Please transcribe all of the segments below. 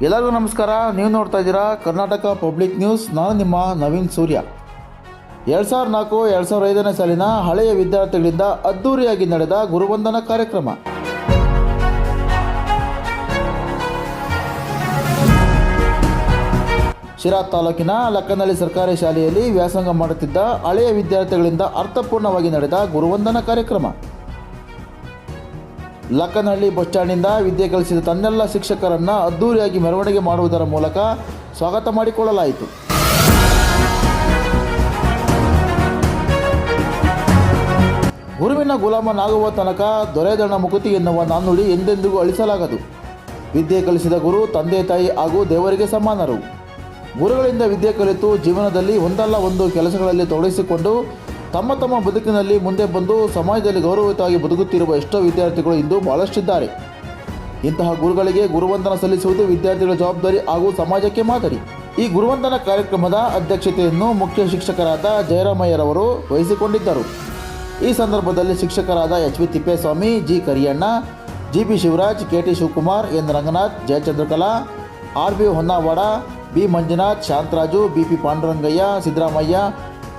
ಎಲ್ಲರಿಗೂ ನಮಸ್ಕಾರ. ನೀವು ನೋಡ್ತಾ ಇದ್ದೀರಾ ಕರ್ನಾಟಕ ಪಬ್ಲಿಕ್ ನ್ಯೂಸ್. ನಾನು ನಿಮ್ಮ ನವೀನ್ ಸೂರ್ಯ. ಎರಡು ಸಾವಿರದ ನಾಲ್ಕು, ಎರಡು ಸಾವಿರದ ಐದನೇ ಸಾಲಿನ ಹಳೆಯ ವಿದ್ಯಾರ್ಥಿಗಳಿಂದ ಅದ್ದೂರಿಯಾಗಿ ನಡೆದ ಗುರುವಂದನ ಕಾರ್ಯಕ್ರಮ. ಶಿರಾ ತಾಲೂಕಿನ ಲಕ್ಕನಹಳ್ಳಿ ಸರ್ಕಾರಿ ಶಾಲೆಯಲ್ಲಿ ವ್ಯಾಸಂಗ ಮಾಡುತ್ತಿದ್ದ ಹಳೆಯ ವಿದ್ಯಾರ್ಥಿಗಳಿಂದ ಅರ್ಥಪೂರ್ಣವಾಗಿ ನಡೆದ ಗುರುವಂದನ ಕಾರ್ಯಕ್ರಮ. ಲಕ್ಕನಹಳ್ಳಿ ಬಸ್ ಸ್ಟ್ಯಾಂಡಿಂದ ವಿದ್ಯೆ ಕಲಿಸಿದ ತನ್ನೆಲ್ಲ ಶಿಕ್ಷಕರನ್ನು ಅದ್ದೂರಿಯಾಗಿ ಮೆರವಣಿಗೆ ಮಾಡುವುದರ ಮೂಲಕ ಸ್ವಾಗತ ಮಾಡಿಕೊಳ್ಳಲಾಯಿತು. ಗುರುವಿನ ಗುಲಾಮನಾಗುವ ತನಕ ದೊರೆದಣ್ಣ ಮುಕುತಿ ಎನ್ನುವ ನಾನುಡಿ ಎಂದೆಂದಿಗೂ ಅಳಿಸಲಾಗದು. ವಿದ್ಯೆ ಕಲಿಸಿದ ಗುರು, ತಂದೆ, ತಾಯಿ ಹಾಗೂ ದೇವರಿಗೆ ಸಮಾನರು. ಗುರುಗಳಿಂದ ವಿದ್ಯೆ ಕಲಿತು ಜೀವನದಲ್ಲಿ ಒಂದಲ್ಲ ಒಂದು ಕೆಲಸಗಳಲ್ಲಿ ತೊಡಗಿಸಿಕೊಂಡು ತಮ್ಮ ತಮ್ಮ ಬದುಕಿನಲ್ಲಿ ಮುಂದೆ ಬಂದು ಸಮಾಜದಲ್ಲಿ ಗೌರವಯುತವಾಗಿ ಬದುಕುತ್ತಿರುವ ಎಷ್ಟೋ ವಿದ್ಯಾರ್ಥಿಗಳು ಇಂದು ಬಹಳಷ್ಟಿದ್ದಾರೆ. ಇಂತಹ ಗುರುಗಳಿಗೆ ಗುರುವಂದನ ಸಲ್ಲಿಸುವುದು ವಿದ್ಯಾರ್ಥಿಗಳ ಜವಾಬ್ದಾರಿ ಹಾಗೂ ಸಮಾಜಕ್ಕೆ ಮಾದರಿ. ಈ ಗುರುವಂದನ ಕಾರ್ಯಕ್ರಮದ ಅಧ್ಯಕ್ಷತೆಯನ್ನು ಮುಖ್ಯ ಶಿಕ್ಷಕರಾದ ಜಯರಾಮಯ್ಯರವರು ವಹಿಸಿಕೊಂಡಿದ್ದರು. ಈ ಸಂದರ್ಭದಲ್ಲಿ ಶಿಕ್ಷಕರಾದ H V Thippeswamy, G Kariyanna, G B Shivaraj, K T Shivakumar, N Ranganath, Jayachandrakala, R B Honnavada, B Manjunath, Shantharaju, B P Pandurangaiah, Siddaramaiah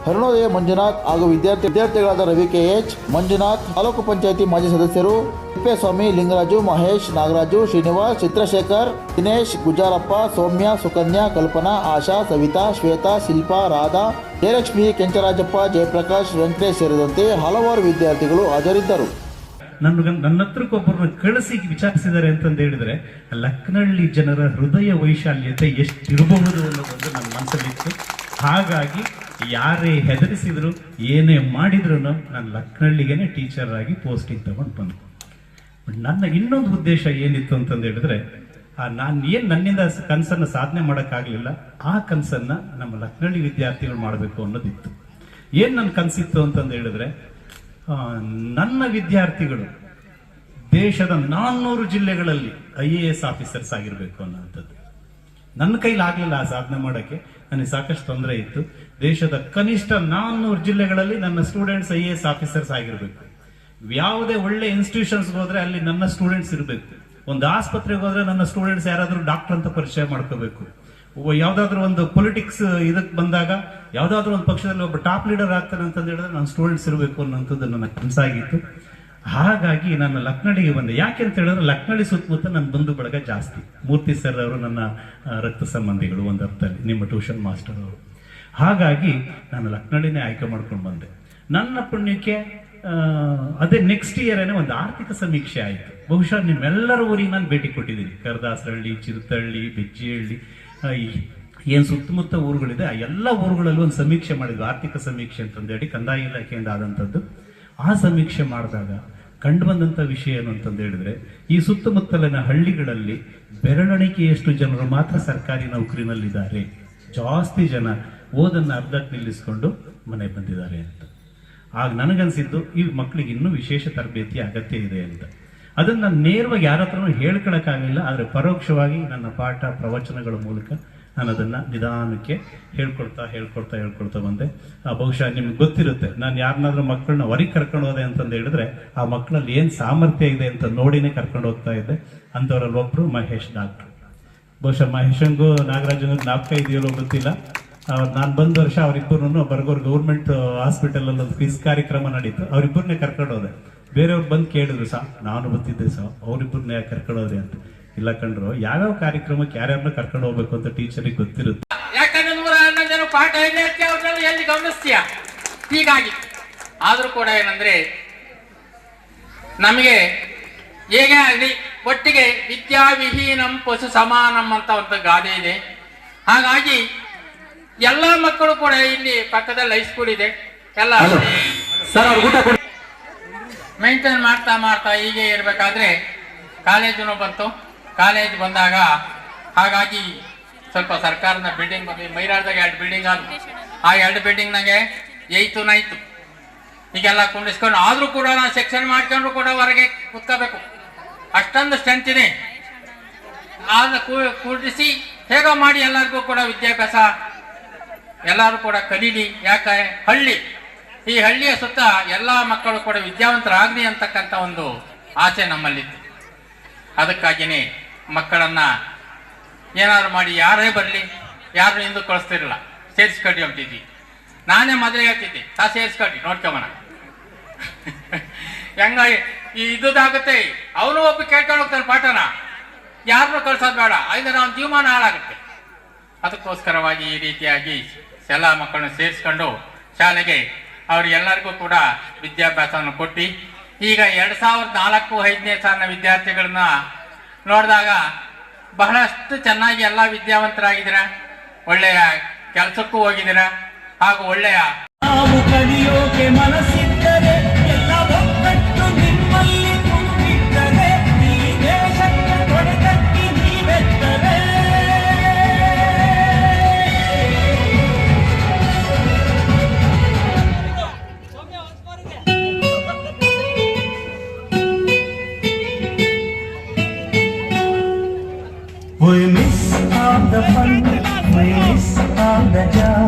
Arunodaya Manjunath ಹಾಗೂ ವಿದ್ಯಾರ್ಥಿ ವಿದ್ಯಾರ್ಥಿಗಳಾದ ರವಿ ಕೆ ಎಚ್, ಮಂಜುನಾಥ್, ತಾಲೂಕು ಪಂಚಾಯಿತಿ ಮಾಜಿ ಸದಸ್ಯರು ತಿಪ್ಪೇಸ್ವಾಮಿ, ಲಿಂಗರಾಜು, ಮಹೇಶ್, ನಾಗರಾಜು, ಶ್ರೀನಿವಾಸ್, ಚಿತ್ರಶೇಖರ್, ದಿನೇಶ್, ಗುಜಾರಪ್ಪ, ಸೌಮ್ಯ, ಸುಕನ್ಯಾ, ಕಲ್ಪನಾ, ಆಶಾ, ಸವಿತಾ, ಶ್ವೇತಾ, ಶಿಲ್ಪಾ, ರಾಧಾ, ಜಯಲಕ್ಷ್ಮಿ, ಕೆಂಚರಾಜಪ್ಪ, ಜಯಪ್ರಕಾಶ್, ವೆಂಕಟೇಶ್ ಸೇರಿದಂತೆ ಹಲವಾರು ವಿದ್ಯಾರ್ಥಿಗಳು ಹಾಜರಿದ್ದರು. ನನ್ನ ನನ್ನ ಹತ್ರಕ್ಕೆ ಒಬ್ಬರನ್ನ ಕಳಿಸಿ ವಿಚಾರಿಸಿದ್ದಾರೆ ಅಂತಂದು ಹೇಳಿದ್ರೆ, ಲಕ್ನಳ್ಳಿ ಜನರ ಹೃದಯ ವೈಶಾಲ್ಯತೆ ಎಷ್ಟಿರಬಹುದು ಅನ್ನೋದೊಂದು ನನ್ನ ಮನಸ್ಸಲ್ಲಿತ್ತು ಹಾಗಾಗಿ ಯಾರೇ ಹೆದರಿಸಿದ್ರು ಏನೇ ಮಾಡಿದ್ರು ನಾನು ಲಕ್ನಳ್ಳಿಗೆನೆ ಟೀಚರ್ ಆಗಿ ಪೋಸ್ಟಿಂಗ್ ತಗೊಂಡು ಬಂದೆ ನನ್ನ ಇನ್ನೊಂದು ಉದ್ದೇಶ ಏನಿತ್ತು ಅಂತಂದು ಹೇಳಿದ್ರೆ, ಆ ನಾನು ಏನ್ ನನ್ನಿಂದ ಕನಸನ್ನು ಕನಸನ್ನ ಸಾಧನೆ ಮಾಡೋಕ್ಕಾಗಲಿಲ್ಲ, ಆ ಕನಸನ್ನು ನಮ್ಮ ಲಕ್ನಳ್ಳಿ ವಿದ್ಯಾರ್ಥಿಗಳು ಮಾಡಬೇಕು ಅನ್ನೋದಿತ್ತು. ಏನ್ ನನ್ನ ಕನಸಿತ್ತು ಅಂತಂದು ಹೇಳಿದ್ರೆ ನನ್ನ ವಿದ್ಯಾರ್ಥಿಗಳು ದೇಶದ ನಾನ್ನೂರು ಜಿಲ್ಲೆಗಳಲ್ಲಿ ಐ ಎ ಎಸ್ ಆಫೀಸರ್ಸ್ ಆಗಿರಬೇಕು ಅನ್ನೋಂಥದ್ದು ನನ್ನ ಕೈಲಿ ಆಗಲಿಲ್ಲ ಆ ಸಾಧನೆ ಮಾಡೋಕ್ಕೆ. ನನಗೆ ಸಾಕಷ್ಟು ತೊಂದರೆ ಇತ್ತು. ದೇಶದ ಕನಿಷ್ಠ ನಾನ್ನೂರು ಜಿಲ್ಲೆಗಳಲ್ಲಿ ನನ್ನ students I A S officers ಆಗಿರಬೇಕು. ಯಾವುದೇ ಒಳ್ಳೆ ಇನ್ಸ್ಟಿಟ್ಯೂಷನ್ಸ್ ಹೋದ್ರೆ ಅಲ್ಲಿ ನನ್ನ ಸ್ಟೂಡೆಂಟ್ಸ್ ಇರಬೇಕು. ಒಂದು ಆಸ್ಪತ್ರೆಗೆ ಹೋದ್ರೆ ನನ್ನ ಸ್ಟೂಡೆಂಟ್ಸ್ ಯಾರಾದರೂ ಡಾಕ್ಟರ್ ಅಂತ ಪರಿಚಯ ಮಾಡ್ಕೋಬೇಕು. ಯಾವುದಾದ್ರೂ ಯಾವ್ದಾದ್ರು ಒಂದು ಪೊಲಿಟಿಕ್ಸ್ ಇದಕ್ಕೆ ಬಂದಾಗ, ಯಾವ್ದಾದ್ರು ಒಂದು ಪಕ್ಷದಲ್ಲಿ ಒಬ್ಬ ಟಾಪ್ ಲೀಡರ್ ಆಗ್ತಾನೆ ಅಂತಂದು ಹೇಳಿದ್ರೆ, ನನ್ನ ಸ್ಟೂಡೆಂಟ್ಸ್ ಇರಬೇಕು ಅನ್ನೋಂಥದ್ದು ನನ್ನ ಕನಸಾಗಿತ್ತು. ಹಾಗಾಗಿ ನಾನು ಲಕ್ನಳಿಗೆ ಬಂದೆ. ಯಾಕೆ ಅಂತ ಹೇಳಿದ್ರೆ ಲಕ್ನಳಿ ಸುತ್ತಮುತ್ತ ನನ್ನ ಬಂಧು ಬಳಗ ಜಾಸ್ತಿ. ಮೂರ್ತಿ ಸರ್ ಅವರು ನನ್ನ ರಕ್ತ ಸಂಬಂಧಿಗಳು ಒಂದು ಅರ್ಥದಲ್ಲಿ, ನಿಮ್ಮ ಟ್ಯೂಷನ್ ಮಾಸ್ಟರ್ ಅವರು. ಹಾಗಾಗಿ ನಾನು ಲಕ್ನಳಿನೇ ಆಯ್ಕೆ ಮಾಡ್ಕೊಂಡು ಬಂದೆ. ನನ್ನ ಪುಣ್ಯಕ್ಕೆ ಅದೇ ನೆಕ್ಸ್ಟ್ ಇಯರ್ ಒಂದು ಆರ್ಥಿಕ ಸಮೀಕ್ಷೆ ಆಯಿತು. ಬಹುಶಃ ನಿಮ್ಮೆಲ್ಲರ ಊರಿಗೆ ನಾನು ಭೇಟಿ ಕೊಟ್ಟಿದ್ದೀನಿ. ಕರದಾಸರಹಳ್ಳಿ ಚಿರತಳ್ಳಿ, ಬೆಜ್ಜಿಹಳ್ಳಿ ಏನ್ ಸುತ್ತಮುತ್ತ ಊರುಗಳಿದೆ, ಆ ಎಲ್ಲ ಊರುಗಳಲ್ಲೂ ಒಂದು ಸಮೀಕ್ಷೆ ಮಾಡಿದ್ವಿ. ಆರ್ಥಿಕ ಸಮೀಕ್ಷೆ ಅಂತಂದೇಳಿ ಕಂದಾಯ ಇಲಾಖೆಯಿಂದ ಆದಂಥದ್ದು. ಆ ಸಮೀಕ್ಷೆ ಮಾಡಿದಾಗ ಕಂಡು ಬಂದಂಥ ವಿಷಯ ಏನು ಅಂತಂದು ಹೇಳಿದ್ರೆ, ಈ ಸುತ್ತಮುತ್ತಲಿನ ಹಳ್ಳಿಗಳಲ್ಲಿ ಬೆರಳಿಕೆಯಷ್ಟು ಜನರು ಮಾತ್ರ ಸರ್ಕಾರಿ ನೌಕರಿನಲ್ಲಿದ್ದಾರೆ. ಜಾಸ್ತಿ ಜನ ಓದನ್ನ ಅರ್ಧಕ್ಕೆ ನಿಲ್ಲಿಸ್ಕೊಂಡು ಮನೆ ಬಂದಿದ್ದಾರೆ ಅಂತ. ಆಗ ನನಗನ್ಸಿದ್ದು, ಈ ಮಕ್ಕಳಿಗೆ ಇನ್ನೂ ವಿಶೇಷ ತರಬೇತಿ ಅಗತ್ಯ ಇದೆ ಅಂತ. ಅದನ್ನ ನಾನು ನೇರವಾಗಿ ಯಾರ ಹತ್ರನೂ ಹೇಳ್ಕೊಳಕ್ಕಾಗಲಿಲ್ಲ, ಆದರೆ ಪರೋಕ್ಷವಾಗಿ ನನ್ನ ಪಾಠ ಪ್ರವಚನಗಳ ಮೂಲಕ ನಾನು ಅದನ್ನ ನಿಧಾನಕ್ಕೆ ಹೇಳ್ಕೊಡ್ತಾ ಹೇಳ್ಕೊಡ್ತಾ ಹೇಳ್ಕೊಡ್ತಾ ಬಂದೆ. ಆ, ಬಹುಶಃ ನಿಮ್ಗೆ ಗೊತ್ತಿರುತ್ತೆ. ನಾನು ಯಾರನ್ನಾದ್ರೂ ಮಕ್ಕಳನ್ನ ಹೊರಗೆ ಕರ್ಕೊಂಡು ಹೋದೆ ಅಂತಂದು ಹೇಳಿದ್ರೆ ಆ ಮಕ್ಕಳಲ್ಲಿ ಏನ್ ಸಾಮರ್ಥ್ಯ ಇದೆ ಅಂತ ನೋಡಿನೇ ಕರ್ಕೊಂಡು ಹೋಗ್ತಾ ಇದ್ದೆ. ಅಂಥವ್ರಲ್ಲಿ ಒಬ್ರು ಮಹೇಶ್ ಡಾಕ್ಟ್ರು. ಬಹುಶಃ ಮಹೇಶಂಗು ನಾಗರಾಜನಿಗೂ ಜ್ಞಾಪಕ ಇದೆಯಲ್ಲೋ ಗೊತ್ತಿಲ್ಲ. ನಾನು ಬಂದ ವರ್ಷ ಅವರಿಬ್ಬರನ್ನು ಬರ್ಗೋರ್ ಗೌರ್ಮೆಂಟ್ ಹಾಸ್ಪಿಟಲ್ ಅಲ್ಲಿ ಒಂದು ಫೀಸ್ ಕಾರ್ಯಕ್ರಮ ನಡೀತು. ಅವರಿಬ್ಬರನ್ನೇ ಕರ್ಕೊಂಡು ಹೋದೆ. ಬೇರೆಯವ್ರು ಬಂದು ಕೇಳಿದ್ರು ಸಾ ನಾನು ಗೊತ್ತಿದ್ದೆ ಸಾ ಅವರಿಬ್ಬರನ್ನೇ ಕರ್ಕೊಂಡು ಹೋದೆ ಅಂತ. ಇಲ್ಲ ಕಂಡ್ರು ಯಾವ್ಯಾವ ಕಾರ್ಯಕ್ರಮಕ್ಕೆ ಯಾರ್ಯಾರನ್ನ ಕರ್ಕೊಂಡು ಹೋಗ್ಬೇಕು ಅಂತ ಟೀಚರಿಗೆ ಗೊತ್ತಿರುತ್ತೆ. ಯಾಕಂದ್ರೆ ನೂರ ಹನ್ನೊಂದು ಜನ ಪಾಠ ಎಲ್ಲಿ ಹೇಳ್ತೀಯ ಅವ್ರನ್ನೆಲ್ಲ ಎಲ್ಲಿ ಗಮನಿಸ್ತೀಯ? ಹೀಗಾಗಿ ಆದ್ರೂ ಕೂಡ ಏನಂದ್ರೆ ನಮಗೆ ಹೇಗೆ ಆಗಲಿ ಒಟ್ಟಿಗೆ ವಿದ್ಯಾವಿಹೀನಂ ಪಶು ಸಮಾನಂ ಅಂತ ಒಂದು ಗಾದೆ ಇದೆ. ಹಾಗಾಗಿ ಎಲ್ಲ ಮಕ್ಕಳು ಕೂಡ ಇಲ್ಲಿ ಪಕ್ಕದಲ್ಲಿ ಹೈಸ್ಕೂಲ್ ಇದೆ. ಎಲ್ಲ ಸರ್ ಅವ್ರು ಊಟ ಕೊಡಿ. ಮೇಂಟೈನ್ ಮಾಡ್ತಾ ಮಾಡ್ತಾ ಹೀಗೆ ಇರಬೇಕಾದ್ರೆ ಕಾಲೇಜು ಬಂತು. ಕಾಲೇಜ್ ಬಂದಾಗ ಹಾಗಾಗಿ ಸ್ವಲ್ಪ ಸರ್ಕಾರದ ಬಿಲ್ಡಿಂಗ್ ಬಂದು ಮೈರಾಡ್ದಾಗ ಎರಡು ಬಿಲ್ಡಿಂಗ್ ಆದ ಆ ಎರಡು ಬಿಲ್ಡಿಂಗ್ನಾಗೆ ಏಯ್ತು ನೈತು ಈಗೆಲ್ಲ ಕುಂಡಿಸ್ಕೊಂಡು ಆದರೂ ಕೂಡ ನಾನು ಸೆಕ್ಷನ್ ಮಾಡ್ಕೊಂಡ್ರು ಕೂಡ ಹೊರಗೆ ಕುತ್ಕೋಬೇಕು. ಅಷ್ಟೊಂದು ಸ್ಟ್ರೆಂತ್ ಇದೆ. ಆದ ಕೂಡಿಸಿ ಹೇಗೋ ಮಾಡಿ ಎಲ್ಲರಿಗೂ ಕೂಡ ವಿದ್ಯಾಭ್ಯಾಸ, ಎಲ್ಲರೂ ಕೂಡ ಕಲೀಲಿ. ಯಾಕೆ? ಹಳ್ಳಿ. ಈ ಹಳ್ಳಿಯ ಸುತ್ತ ಎಲ್ಲ ಮಕ್ಕಳು ಕೂಡ ವಿದ್ಯಾವಂತರಾಗಲಿ ಅಂತಕ್ಕಂಥ ಒಂದು ಆಸೆ ನಮ್ಮಲ್ಲಿತ್ತು. ಅದಕ್ಕಾಗಿಯೇ ಮಕ್ಕಳನ್ನ ಏನಾದ್ರು ಮಾಡಿ, ಯಾರೇ ಬರಲಿ ಯಾರು ಹಿಂದೂ ಕಳಿಸ್ತಿರಲಿಲ್ಲ ಸೇರಿಸ್ಕೊಡಿ ಅಂತಿದ್ವಿ. ನಾನೇ ಮದುವೆ ಹೇಳ್ತಿದ್ದೆ, ತಾ ಸೇರಿಸ್ಕೊಡಿ, ನೋಡ್ಕೊಂಬಣ. ಹೆಂಗ, ಈ ಇದಾಗುತ್ತೆ ಅವನು ಒಬ್ಬ ಕೇಳ್ಕೊಂಡು ಹೋಗ್ತಾನೆ ಪಾಠನ. ಯಾರನ್ನೂ ಕಳ್ಸೋದು ಬೇಡ ಐದ್ರೆ ನಾವು ಜೀವಮಾನ ಹಾಳಾಗುತ್ತೆ. ಅದಕ್ಕೋಸ್ಕರವಾಗಿ ಈ ರೀತಿಯಾಗಿ ಎಲ್ಲ ಮಕ್ಕಳನ್ನ ಸೇರಿಸ್ಕೊಂಡು ಶಾಲೆಗೆ ಅವ್ರಿಗೆಲ್ಲರಿಗೂ ಕೂಡ ವಿದ್ಯಾಭ್ಯಾಸವನ್ನು ಕೊಟ್ಟು, ಈಗ ಎರಡು ಸಾವಿರದ ನಾಲ್ಕು ಐದನೇ ಸಾಲಿನ ವಿದ್ಯಾರ್ಥಿಗಳನ್ನ ನೋಡಿದಾಗ ಬಹಳಷ್ಟು ಚೆನ್ನಾಗಿ ಎಲ್ಲ ವಿದ್ಯಾವಂತರಾಗಿದ್ದೀರ. ಒಳ್ಳೆಯ ಕೆಲಸಕ್ಕೂ ಹೋಗಿದ್ದೀರ. ಹಾಗೂ ಒಳ್ಳೆಯ